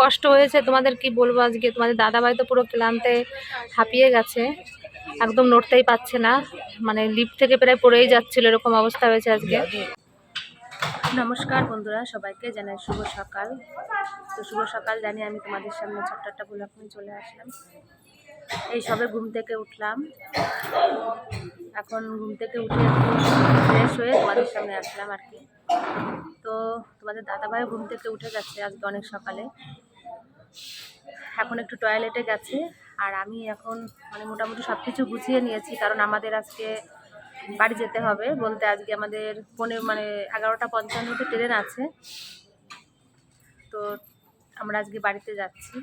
কষ্ট হয়েছে, তোমাদের কি বলব আজকে? তোমাদের দাদাভাই তো পুরো ক্লান্তে হাঁপিয়ে গেছে, একদম নড়তেই পারছে না মানে লিফট থেকে প্রায় পড়েই যাচ্ছিল, এরকম অবস্থা হয়েছে আজকে। নমস্কার বন্ধুরা, সবাইকে জানাই শুভ সকাল। তো শুভ সকাল জানি আমি তোমাদের সামনে ছোট্ট একটা চলে আসলাম। এই সবে ঘুম থেকে উঠলাম। এখন ঘুম থেকে উঠে ফ্রেশ হয়ে তোমাদের সামনে আসলাম আর কি। তো তোমাদের দাদাভাই ঘুম থেকে উঠে গেছে আজকে অনেক সকালে। এখন একটু টয়লেটে গেছে, আর আমি এখন মানে মোটামুটি সব কিছু গুছিয়ে নিয়েছি, কারণ আমাদের আজকে বাড়ি যেতে হবে বলতে আজকে আমাদের পনেরো মানে এগারোটা পঞ্চান্নতে ট্রেন আছে। তো আমরা আজকে বাড়িতে যাচ্ছি।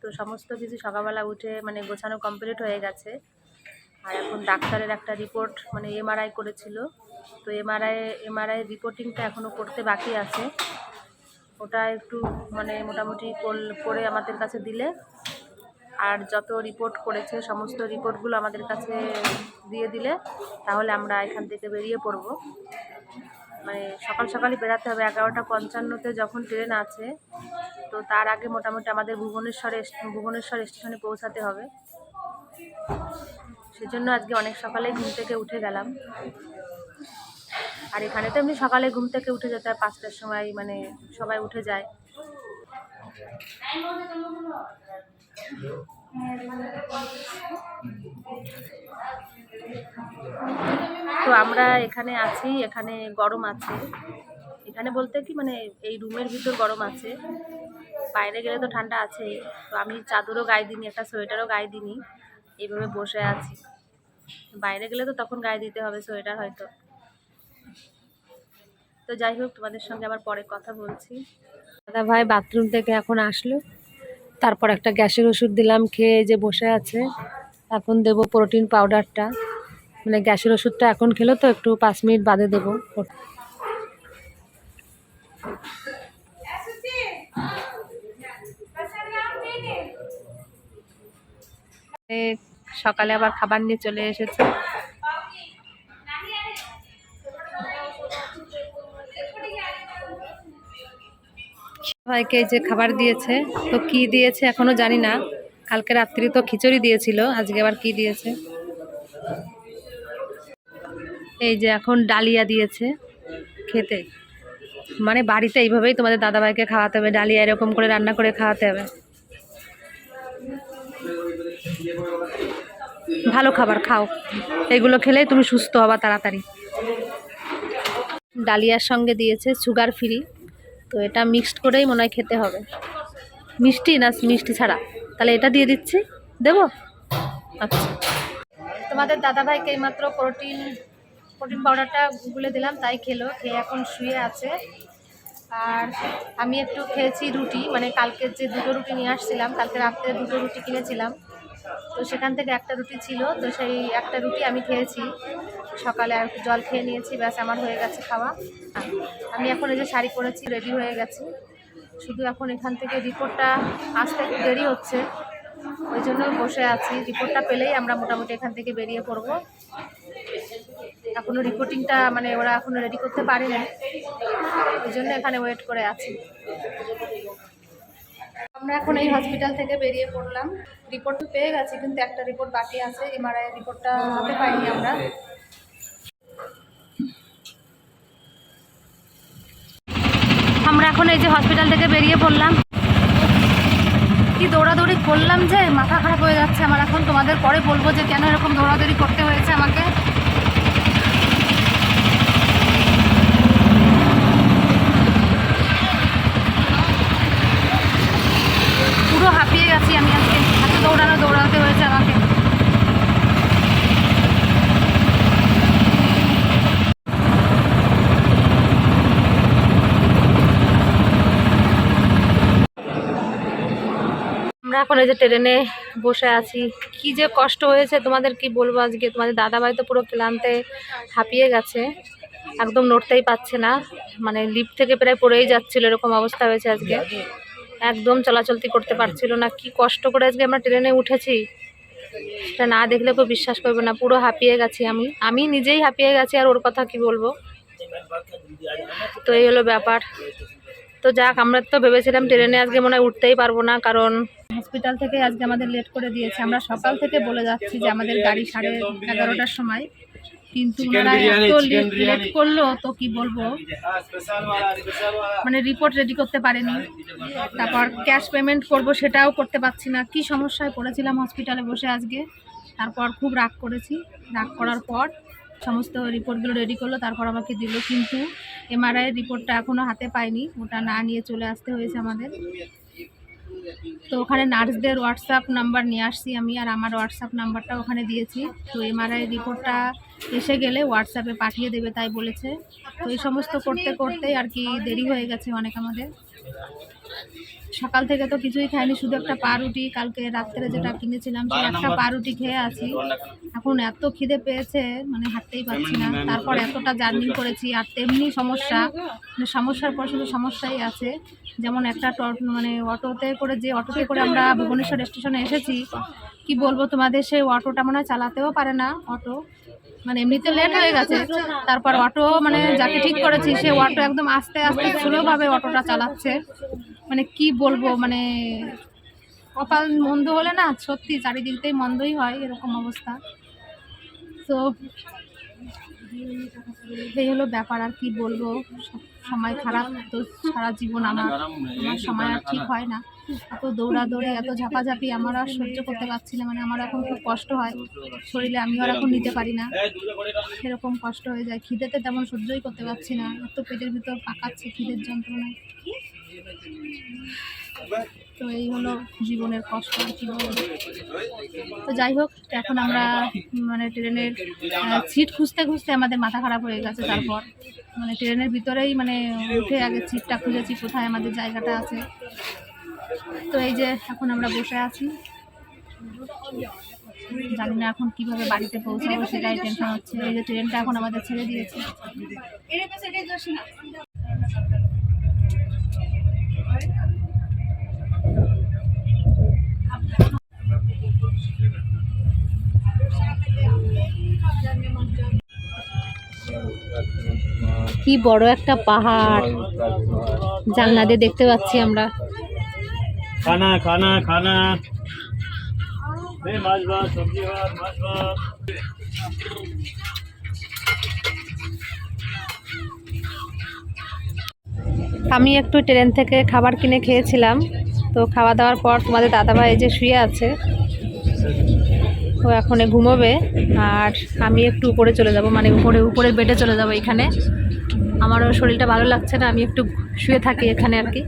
তো সমস্ত কিছু সকালবেলা উঠে মানে গোছানো কমপ্লিট হয়ে গেছে। আর এখন ডাক্তারের একটা রিপোর্ট মানে এমআরআই করেছিল। তো এমআরআই এমআরআই রিপোর্টিংটা এখনও করতে বাকি আছে। ওটা একটু মানে মোটামুটি করে আমাদের কাছে দিলে। আর যত রিপোর্ট করেছে, সমস্ত রিপোর্টগুলো আমাদের কাছে দিয়ে দিলে, তাহলে আমরা এখান থেকে বেরিয়ে পড়ব। মানে সকাল সকালই বেরাতে হবে। এগারোটা পঞ্চান্নতে যখন ট্রেন আছে, তো তার আগে মোটামুটি আমাদের ভুবনেশ্বরে ভুবনেশ্বর স্টেশনে পৌঁছাতে হবে। সেজন্য আজকে অনেক সকালে ঘুম থেকে উঠে গেলাম। আর এখানে তো এমনি সকালে ঘুম থেকে উঠে যেতে হয়, পাঁচটার সময় মানে সবাই উঠে যায়। তো আমরা এখানে আছি, এখানে গরম আছে। এখানে বলতে কি মানে এই রুমের ভিতর গরম আছে। বাইরে গেলে তো ঠান্ডা আছেই। তো আমি চাদরও গায়ে দিইনি, একটা সোয়েটারও গায়ে দিইনি। এইভাবে বসে আছি। বাইরে গেলে তো তখন গায়ে দিতে হবে সোয়েটার হয়তো। তো যাই হোক, তোমাদের সঙ্গে আবার পরে কথা বলছি। দাদা ভাই বাথরুম থেকে এখন আসলো। তারপর একটা গ্যাসের ওষুধ দিলাম, খেয়ে যে বসে আছে। এখন দেবো প্রোটিন পাউডারটা মানে গ্যাসের ওষুধটা এখন খেলো তো, একটু পাঁচ মিনিট বাদে দেবো। সকালে আবার খাবার নিয়ে চলে এসেছে। ভাইকে যে খাবার দিয়েছে, তো কি দিয়েছে এখনও জানি না। কালকে রাত্রি তো খিচুড়ি দিয়েছিল, আজকে আবার কি দিয়েছে? এই যে এখন ডালিয়া দিয়েছে খেতে। মানে বাড়িতে এইভাবেই তোমাদের দাদাভাইকে খাওয়াতে হবে, ডালিয়া এরকম করে রান্না করে খাওয়াতে হবে। ভালো খাবার, খাও। এগুলো খেলেই তুমি সুস্থ হবা তাড়াতাড়ি। ডালিয়ার সঙ্গে দিয়েছে সুগার ফ্রি তো এটা মিক্সড করেই মনে হয় খেতে হবে। মিষ্টি না মিষ্টি ছাড়া? তাহলে এটা দিয়ে দিচ্ছি। দেবো? আচ্ছা। তোমাদের দাদাভাইকে এইমাত্র প্রোটিন প্রোটিন পাউডারটা গুলে দিলাম, তাই খেলো। খেয়ে এখন শুয়ে আছে। আর আমি একটু খেয়েছি রুটি মানে কালকের যে দুটো রুটি নিয়ে আসছিলাম, কালকে রাত্রে দুটো রুটি কিনেছিলাম। তো সেখান থেকে একটা রুটি ছিল, তো সেই একটা রুটি আমি খেয়েছি। সকালে আর জল খেয়ে নিয়েছি, ব্যাস আমার হয়ে গেছে খাওয়া। আমি এখন এই যে শাড়ি পরেছি রেডি হয়ে গেছি। শুধু এখন এখান থেকে রিপোর্টটা আসতে একটু দেরি হচ্ছে। ওই জন্য বসে আছি। রিপোর্টটা পেলেই আমরা মোটামুটি এখান থেকে বেরিয়ে পড়ব। এখনও রিপোর্টিংটা মানে ওরা এখনও রেডি করতে পারেনি। ওই জন্য এখানে ওয়েট করে আছি। আমরা এখন এই হসপিটাল থেকে বেরিয়ে পড়লাম। রিপোর্ট তো পেয়ে গেছি, কিন্তু একটা রিপোর্ট বাকি আছে। এমআরআই রিপোর্টটা হাতে পাইনি আমরা। আমরা এখন এই যে হসপিটাল থেকে বেরিয়ে পড়লাম। কি দৌড়াদৌড়ি করলাম যে? মাথা খারাপ হয়ে যাচ্ছে আমার এখন। তোমাদের পরে বলব যে কেন এরকম দৌড়াদৌড়ি করতে হয়েছে আমাকে পুরো হাঁপিয়ে গেছি আমি আজকে এত দৌড়ানো দৌড়াতে হয়েছে আমাকে আমরা এখন এই যে ট্রেনে বসে আছি। কি যে কষ্ট হয়েছে, তোমাদের কি বলব আজকে? তোমাদের দাদাভাই তো পুরো ক্লান্তে হাঁপিয়ে গেছে, একদম নড়তেই পারছে না। মানে লিফট থেকে প্রায় পড়েই যাচ্ছিল, এরকম অবস্থা হয়েছে আজকে। একদম চলাচলতি করতে পারছিল না। কি কষ্ট করে আজকে আমরা ট্রেনে উঠেছি। সেটা না দেখলে কেউ বিশ্বাস করবে না। পুরো হাঁপিয়ে গেছি আমি। আমি নিজেই হাঁপিয়ে গেছি, আর ওর কথা কি বলব? তো এই হলো ব্যাপার। তো যাক আমরা তো ভেবেছিলাম ট্রেনে আজকে মনে হয় উঠতেই পারব না কারণ হসপিটাল থেকে আজকে আমাদের লেট করে দিয়েছে। আমরা সকাল থেকে বলে যাচ্ছি যে আমাদের গাড়ি সাড়ে এগারোটার সময় কিন্তু ওনারা এত লেট করল তো কি বলব? মানে রিপোর্ট রেডি করতে পারেনি। তারপর ক্যাশ পেমেন্ট করব সেটাও করতে পারছি না। কি সমস্যায় পড়েছিলাম হসপিটালে বসে আজকে? তারপর খুব রাগ করেছি। রাগ করার পর সমস্ত রিপোর্টগুলো রেডি করল, তারপর আমাকে দিল, কিন্তু এমআরআই রিপোর্টটা এখনও হাতে পাইনি, ওটা না নিয়ে চলে আসতে হয়েছে আমাদের। তো ওখানে নার্সদের হোয়াটসঅ্যাপ নাম্বার নিয়ে আসছি আমি, আর আমার হোয়াটসঅ্যাপ নাম্বারটা ওখানে দিয়েছি। তো এমআরআই রিপোর্টটা এসে গেলে হোয়াটসঅ্যাপে পাঠিয়ে দেবে, তাই বলেছে। তো এই সমস্ত করতে করতেই আর কি দেরি হয়ে গেছে অনেক আমাদের। সকাল থেকে তো কিছুই খাইনি, শুধু একটা পাউরুটি। কালকে রাত্রে যেটা কিনেছিলাম, সেই একটা পাউরুটি খেয়ে আছি। এখন এত খিদে পেয়েছে মানে হাঁটতেই পারছি না। তারপর এতটা জার্নি করেছি, আর তেমনি সমস্যা মানে সমস্যার পর শুধু সমস্যাই আছে। যেমন একটা মানে অটোতে করে যে অটোতে করে আমরা ভুবনেশ্বর স্টেশনে এসেছি কি বলব, তোমাদের সেই অটোটা মনে চালাতেও পারে না, অটো। মানে এমনিতে লেট হয়ে গেছে। তারপর অটো মানে যাকে ঠিক করেছি, সে অটো একদম আস্তে আস্তে স্লোভাবে অটোটা চালাচ্ছে। মানে কি বলব মানে কপাল মন্দ হলে না, সত্যি চারিদিকটাই মন্দই হয় এরকম অবস্থা। তো, এই হলো ব্যাপার, আর কি বলব। সময় খারাপ তো সারা জীবন আমার আমার সময় আর ঠিক হয় না। এত দৌড়াদৌড়ি এত ঝাপাঝাপি আমার আর সহ্য করতে পারছি না মানে আমার এখন খুব কষ্ট হয়। শরীরে আমি আর এখন নিতে পারি না। সেরকম কষ্ট হয়ে যায়। খিদেতে তেমন সহ্যই করতে পারছি না। এত পেটের ভিতর পাকাচ্ছে খিদের যন্ত্রণায়। তো এই হলো জীবনের কষ্ট তো যাই হোক এখন আমরা মানে ট্রেনের সিট খুঁজতে খুঁজতে আমাদের মাথা খারাপ হয়ে গেছে তারপর। মানে ট্রেনের ভিতরেই মানে উঠে আগে সিটটা খুঁজেছি, কোথায় আমাদের জায়গাটা আছে। তো এই যে এখন আমরা বসে আছি। জানি না এখন কীভাবে বাড়িতে পৌঁছাবো, সেটাই টেনশন হচ্ছে। এই যে ট্রেনটা এখন আমাদের ছেড়ে দিয়েছে। কি বড় একটা পাহাড়। জানলা দিয়ে দেখতে পাচ্ছি আমরা। খানা খানা খানা। মাছ ভাত সবজি ভাত মাছ ভাত। আমি একটু ট্রেন থেকে খাবার কিনে খেয়েছিলাম। তো খাওয়া দাওয়ার পর তোমাদের দাদাভাই যে শুয়ে আছে। ও এখন ঘুমোবে আর আমি একটু উপরে চলে যাব মানে উপরে উপরে বেডে চলে যাব এখানে। আমারও শরীরটা ভালো লাগছে না, আমি একটু শুয়ে থাকি এখানে আর কি।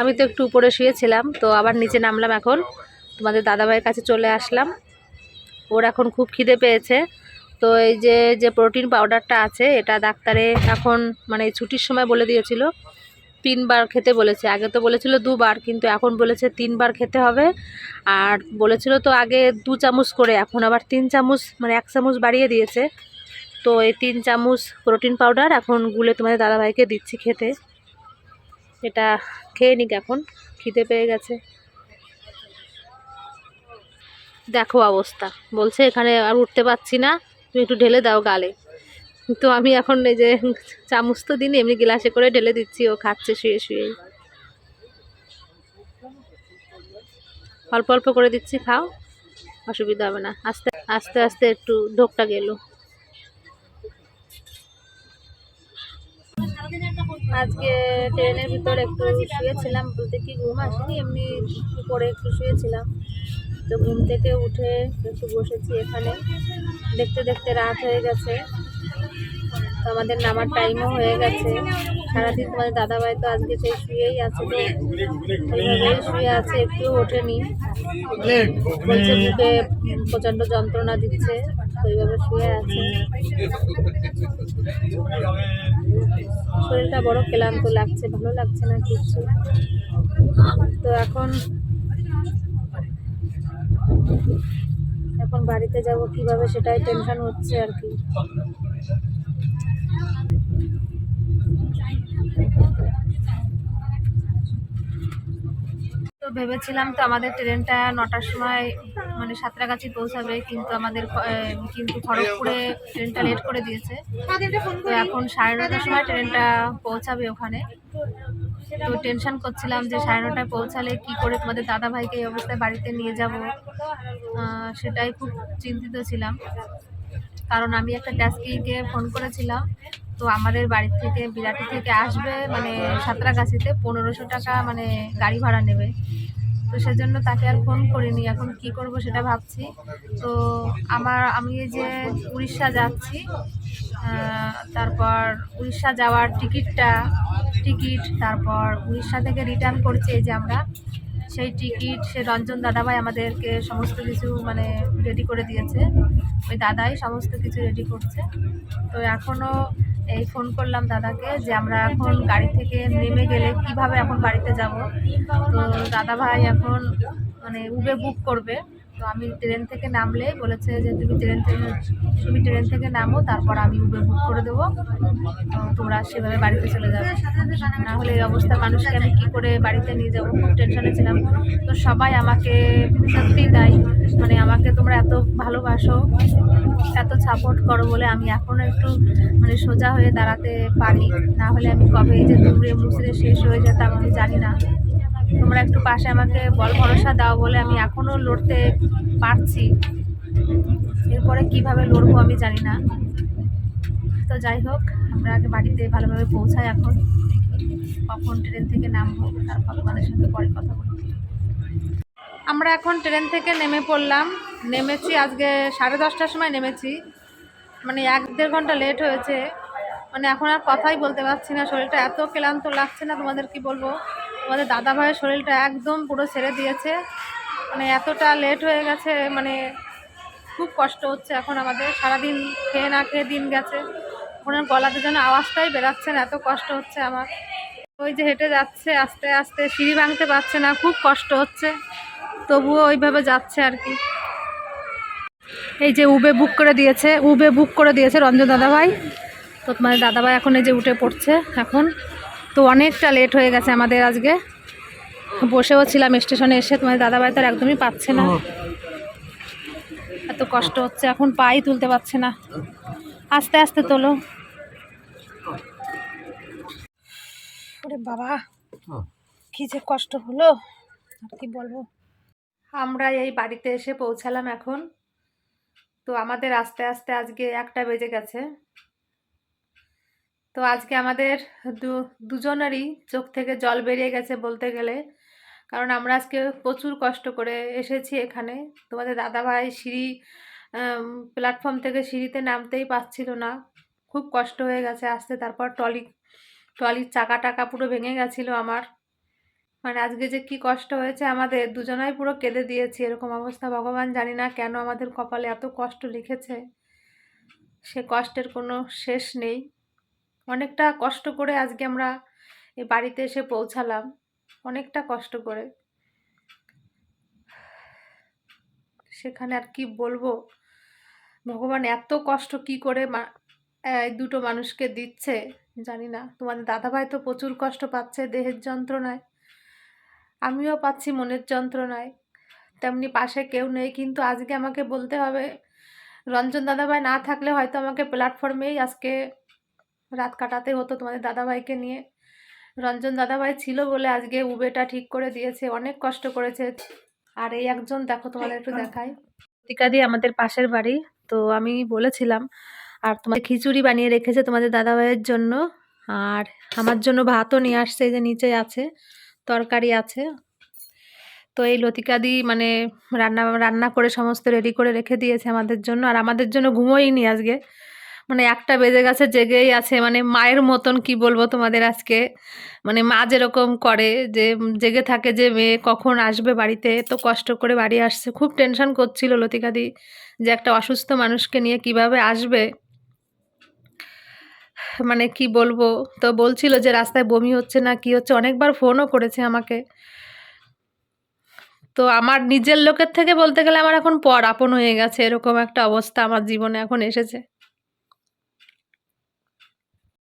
আমি তো একটু উপরে শুয়েছিলাম, তো আবার নিচে নামলাম এখন। তোমাদের দাদাভাইয়ের কাছে চলে আসলাম। ওর এখন খুব খিদে পেয়েছে। তো এই যে যে প্রোটিন পাউডারটা আছে, এটা ডাক্তারে এখন মানে ছুটির সময় বলে দিয়েছিল। তিনবার খেতে বলেছে। আগে তো বলেছিল দুবার, কিন্তু এখন বলেছে তিনবার খেতে হবে। আর বলেছিল তো আগে দু চামচ করে, এখন আবার তিন চামচ মানে এক চামচ বাড়িয়ে দিয়েছে। তো এই তিন চামচ প্রোটিন পাউডার এখন গুলে তোমাদের দাদাভাইকে দিচ্ছি খেতে। এটা খেয়ে নিক এখন, খিদে পেয়ে গেছে। দেখো অবস্থা, বলছে এখানে আর উঠতে পারছি না, তুমি একটু ঢেলে দাও গালে। তো আমি এখন এই যে চামচ তো দিন এমনি গ্লাসে করে ঢেলে দিচ্ছি, ও খাচ্ছে শুয়ে শুয়ে অল্প অল্প করে দিচ্ছি, খাও, অসুবিধা হবে না। আস্তে আস্তে আস্তে একটু ঢোকটা গেল। আজকে ট্রেনের ভিতর একটু শুয়েছিলাম বলতে কি ঘুম আসেনি, এমনি পরে একটু শুয়েছিলাম। তো ঘুম থেকে উঠে একটু বসেছি এখানে। দেখতে দেখতে রাত হয়ে গেছে। তো আমাদের নামার টাইমও হয়ে গেছে। সারাদিন তোমাদের দাদাভাই তো আজকে সেই শুয়েই আছে তো এইভাবেই শুয়ে আছে একটু ওঠেনি। বলছে প্রচণ্ড যন্ত্রণা দিচ্ছে, তো এইভাবে শুয়ে আছে। শরীরটা বড় ক্লান্ত লাগছে, ভালো লাগছে না কিচ্ছু তো এখন এখন বাড়িতে যাব, কীভাবে সেটাই টেনশন হচ্ছে আর কি। তো ভেবেছিলাম তো আমাদের ট্রেনটা নটার সময় মানে সাঁতরাগাছি পৌঁছাবে কিন্তু আমাদের কিন্তু খড়গপুরে ট্রেনটা লেট করে দিয়েছে। তো এখন সাড়ে নটার সময় ট্রেনটা পৌঁছাবে ওখানে। তো টেনশন করছিলাম যে সাড়ে নটায় পৌঁছালে কি করে তোমাদের দাদা ভাইকে এই অবস্থায় বাড়িতে নিয়ে যাব। সেটাই খুব চিন্তিত ছিলাম। কারণ আমি একটা ট্যাক্সিকে ফোন করেছিলাম তো আমাদের বাড়ি থেকে বিরাটি থেকে আসবে মানে সাঁতরাগাছিতে পনেরোশো টাকা মানে গাড়ি ভাড়া নেবে। তো সেজন্য তাকে আর ফোন করিনি। এখন কি করব সেটা ভাবছি। তো আমার, আমি যে উড়িষ্যা যাচ্ছি তারপর উড়িষ্যা যাওয়ার টিকিটটা টিকিট তারপর উড়িষ্যা থেকে রিটার্ন করছে এই যে আমরা। সেই টিকিট সে রঞ্জন দাদাভাই আমাদেরকে সমস্ত কিছু মানে রেডি করে দিয়েছে। ওই দাদাই সমস্ত কিছু রেডি করছে। তো এখনও এই ফোন করলাম দাদাকে যে আমরা এখন গাড়ি থেকে নেমে গেলে কীভাবে এখন বাড়িতে যাব। তো দাদাভাই এখন মানে উবে বুক করবে। তো আমি ট্রেন থেকে নামলে বলেছে যে, তুমি ট্রেন থেকে, তুমি ট্রেন থেকে নামো, তারপর আমি উবে বুক করে দেবো। তোমরা সেভাবে বাড়িতে চলে যাবে। না হলে এই অবস্থা, মানুষকে আমি কী করে বাড়িতে নিয়ে যাব? খুব টেনশনে ছিলাম। তো সবাই আমাকে সত্যিই তাই মানে আমাকে তোমরা এত ভালোবাসো, এত সাপোর্ট করো বলে আমি এখনও একটু মানে সোজা হয়ে দাঁড়াতে পারি। না হলে আমি কবে এই যে দুমড়ে মুচড়ে শেষ হয়ে যেতাম, আমি জানি না। তোমরা একটু পাশে আমাকে বল ভরসা দাও বলে আমি এখনও লড়তে পারছি। এরপরে কীভাবে লড়বো আমি জানি না। তো যাই হোক, আমরা আগে বাড়িতে ভালোভাবে পৌঁছাই এখন। কখন ট্রেন থেকে নামবো তারপর তোমাদের সাথে পরে কথা বলব। আমরা এখন ট্রেন থেকে নেমে পড়লাম। নেমেছি, আজকে সাড়ে দশটার সময় নেমেছি। মানে এক দেড় ঘণ্টা লেট হয়েছে। মানে এখন আর কথাই বলতে পারছি না, শরীরটা এত ক্লান্ত লাগছে না তোমাদের কি বলব? তোমাদের দাদা ভাইয়ের শরীরটা একদম পুরো ছেড়ে দিয়েছে। মানে এতটা লেট হয়ে গেছে মানে খুব কষ্ট হচ্ছে এখন আমাদের। সারাদিন খেয়ে না খেয়ে দিন গেছে। আর গলাতে যেন আওয়াজটাই বেরাচ্ছে না, এত কষ্ট হচ্ছে আমার। ওই যে হেঁটে যাচ্ছে, আস্তে আস্তে সিঁড়ি ভাঙতে পারছে না, খুব কষ্ট হচ্ছে। তবুও ওইভাবে যাচ্ছে আর কি। এই যে উবে বুক করে দিয়েছে, উবে বুক করে দিয়েছে রঞ্জন দাদাভাই। তো তোমাদের দাদাভাই এখন এই যে উঠে পড়ছে এখন। তো অনেকটা লেট হয়ে গেছে আমাদের আজকে। বসেও ছিলাম স্টেশনে এসে তোমাদের দাদাভাই তো আর একদমই পাচ্ছে না। এত কষ্ট হচ্ছে এখন পাই তুলতে পারছে না। আস্তে আস্তে তোলো। ওরে বাবা কি যে কষ্ট হলো আর কি বলব। আমরা এই বাড়িতে এসে পৌঁছালাম এখন। তো আমাদের আস্তে আস্তে আজকে একটা বেজে গেছে। তো আজকে আমাদের দু, দুজনেরই চোখ থেকে জল বেরিয়ে গেছে বলতে গেলে। কারণ আমরা আজকে প্রচুর কষ্ট করে এসেছি এখানে। তোমাদের দাদাভাই সিঁড়ি প্ল্যাটফর্ম থেকে সিঁড়িতে নামতেই পারছিল না। খুব কষ্ট হয়ে গেছে আসতে। তারপর ট্রলি, ট্রলির চাকা টাকা পুরো ভেঙে গেছিল আমার। মানে আজকে যে কি কষ্ট হয়েছে আমাদের, দুজনাই পুরো কেঁদে দিয়েছি। এরকম অবস্থা ভগবান জানি না কেন আমাদের কপালে এত কষ্ট লিখেছে। সে কষ্টের কোনো শেষ নেই। অনেকটা কষ্ট করে আজকে আমরা এই বাড়িতে এসে পৌঁছালাম। অনেকটা কষ্ট করে। সেখানে আর কি বলব? ভগবান এত কষ্ট কি করে দুটো মানুষকে দিচ্ছে, জানি না। তোমাদের দাদাভাই তো প্রচুর কষ্ট পাচ্ছে দেহের যন্ত্রণায়। আমিও পাচ্ছি মনের যন্ত্রণায়। তেমনি পাশে কেউ নেই, কিন্তু আজকে আমাকে বলতে হবে, রঞ্জন দাদাভাই না থাকলে হয়তো আমাকে প্ল্যাটফর্মেই আজকে রাত কাটাতে হতো তোমাদের দাদাভাইকে নিয়ে। রঞ্জন দাদাভাই ছিল বলে আজকে উবেটা ঠিক করে দিয়েছে, অনেক কষ্ট করেছে। আর এই একজন, দেখো তোমাদের একটু দেখাই। টিকাদি আমাদের পাশের বাড়ি, তো আমি বলেছিলাম, আর তোমার খিচুড়ি বানিয়ে রেখেছে তোমাদের দাদাভাইয়ের জন্য। আর আমার জন্য ভাতও নিয়ে আসছে যে নিচে আছে, তরকারি আছে। তো এই লতিকাদি মানে রান্না রান্না করে সমস্ত রেডি করে রেখে দিয়েছে আমাদের জন্য। আর আমাদের জন্য ঘুমোইনি আজকে। মানে একটা বেজে গেছে, জেগেই আছে। মানে মায়ের মতন কি বলব তোমাদের আজকে? মানে মা যেরকম করে যে জেগে থাকে যে মেয়ে কখন আসবে বাড়িতে তো কষ্ট করে বাড়ি আসছে। খুব টেনশন করছিল লতিকাদি যে একটা অসুস্থ মানুষকে নিয়ে কীভাবে আসবে। মানে কি বলব? তো বলছিল যে রাস্তায় বমি হচ্ছে না, কি হচ্ছে? অনেকবার ফোনও করেছে আমাকে। তো আমার নিজের লোকের থেকে বলতে গেলে আমার এখন পর আপন হয়ে গেছে, এরকম একটা অবস্থা আমার জীবনে এখন এসেছে।